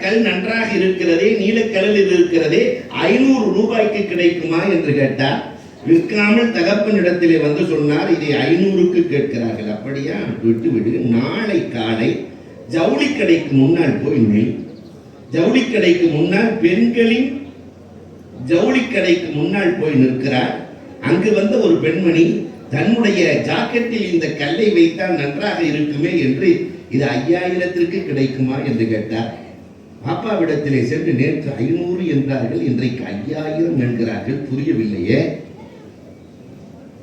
கல் நன்றாக இருக்கிறதே நீலக்கல்லில் இருக்கிறதே ஐநூறு ரூபாய்க்கு கிடைக்குமா என்று கேட்டார். விற்காமல் தகப்பனிடத்திலே வந்து சொன்னார் இதை ஐநூறுக்கு கேட்கிறார்கள். அப்படியா? விட்டு விடு. நாளை காலை ஜவுளி கடைக்கு முன்னால் போய் நில். ஜவுளி கடைக்கு முன்னால் பெண்களின் ஜவுளி கடைக்கு முன்னால் போய் நிற்கிறார். அங்கு வந்த ஒரு பெண்மணி தன்னுடைய ஜாக்கெட்டில் இந்த கல்லை வைத்தால் நன்றாக இருக்குமே என்று இது ஐயாயிரத்திற்கு கிடைக்குமா? என்று கேட்டார். பாப்பாவிடத்திலே சென்று நேற்று ஐநூறு என்றார்கள் இன்றைக்கு ஐயாயிரம் என்கிறார்கள் புரியவில்லையே.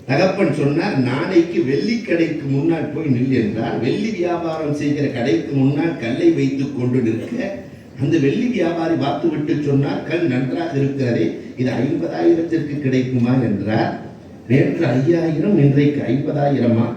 தகப்பன் சொன்னார் நாளைக்கு வெள்ளி கடைக்கு முன்னால் போய் நில் என்றார். வெள்ளி வியாபாரம் செய்கிற கடைக்கு முன்னால் கல்லை வைத்துக் கொண்டு நிற்க அந்த வெள்ளி வியாபாரி பார்த்து விட்டு சொன்னார் கல் நன்றாக இருக்கிறதே இது ஐம்பதாயிரத்திற்கு கிடைக்குமா என்றார். நேற்று ஐயாயிரம் இன்றைக்கு ஐம்பதாயிரமா?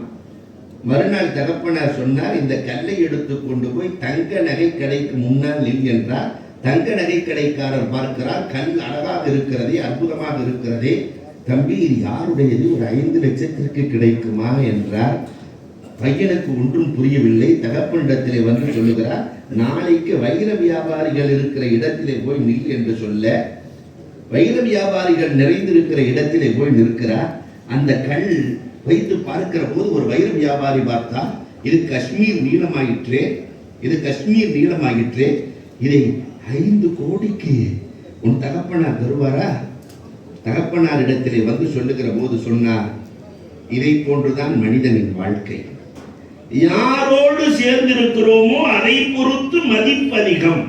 மறுநாள் தகப்பனார் சொன்னார் இந்த கல்லை எடுத்து கொண்டு போய் தங்க நகை கடைக்கு முன்னால் நில் என்றார். தங்க நகை கடைக்காரர் பார்க்கிறார் கல் அழகாக இருக்கிறதே அற்புதமாக இருக்கிறதே. தம்பி இது யாருடையது? ஒரு ஐந்து லட்சத்திற்கு கிடைக்குமா என்றார். பையனுக்கு ஒன்றும் புரியவில்லை. தகப்பனிடத்திலே வந்து சொல்லுகிறார் நாளைக்கு வைர வியாபாரிகள் இருக்கிற இடத்திலே போய் நில் என்று சொல்ல. வைர வியாபாரிகள் நிறைந்திருக்கிற இடத்திலே போய் நிற்கிறார். அந்த கல் வைத்து பார்க்கிற போது ஒரு வைர வியாபாரி பார்த்தா இது காஷ்மீர் நீளமாயிற்றே இது காஷ்மீர் நீளமாயிற்றே இதை ஐந்து கோடிக்கு உன் தகப்பனார் தருவாரா? தகப்பனார் இடத்திலே வந்து சொல்லுகிற போது சொன்னார் இதை போன்றுதான் மனிதனின் வாழ்க்கை. யாரோடு சேர்ந்திருக்கிறோமோ அதை பொறுத்து மதிப்பதிகம்.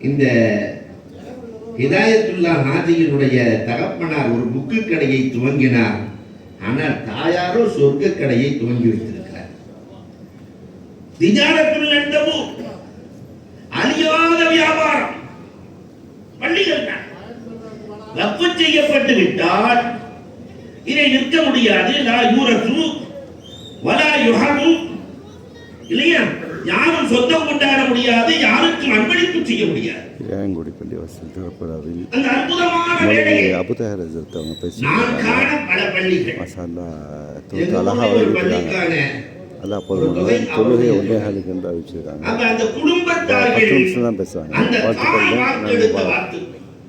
இந்த ஹிதாயத்துல்லா நாஜியினுடைய தகப்பனார் ஒரு புக்கு கடையை துவங்கினார். ஆனால் தாயாரோ சொர்க்க கடையை துவங்கி வைத்திருக்கிறார். அழியாத வியாபாரம். பள்ளிகள் ரப்பு செய்யப்பட்டு விட்டால் இதை நிற்க முடியாது. லா யூரசு வலா யுகமும் இல்லையா? யாரும் சொந்தம் கொண்டாட முடியாது. யாருக்கும் அன்பளிப்பு செய்ய முடியாது. இளையங்குடி பள்ளிவாசல் திறப்புறாவில் அந்த அற்புதமான வேலையை அபுதார அவங்க பேசி நான் காண பல பள்ளிகள். மசாலா தொகுத்து அழகாக இருக்கிறாங்க பள்ளிக்கான அது அப்போது தொழுகை ஒன்றே காலுக்கு என்று அறிவிச்சிருக்காங்க பத்து நிமிஷம் தான் வாழ்த்துக்கள்.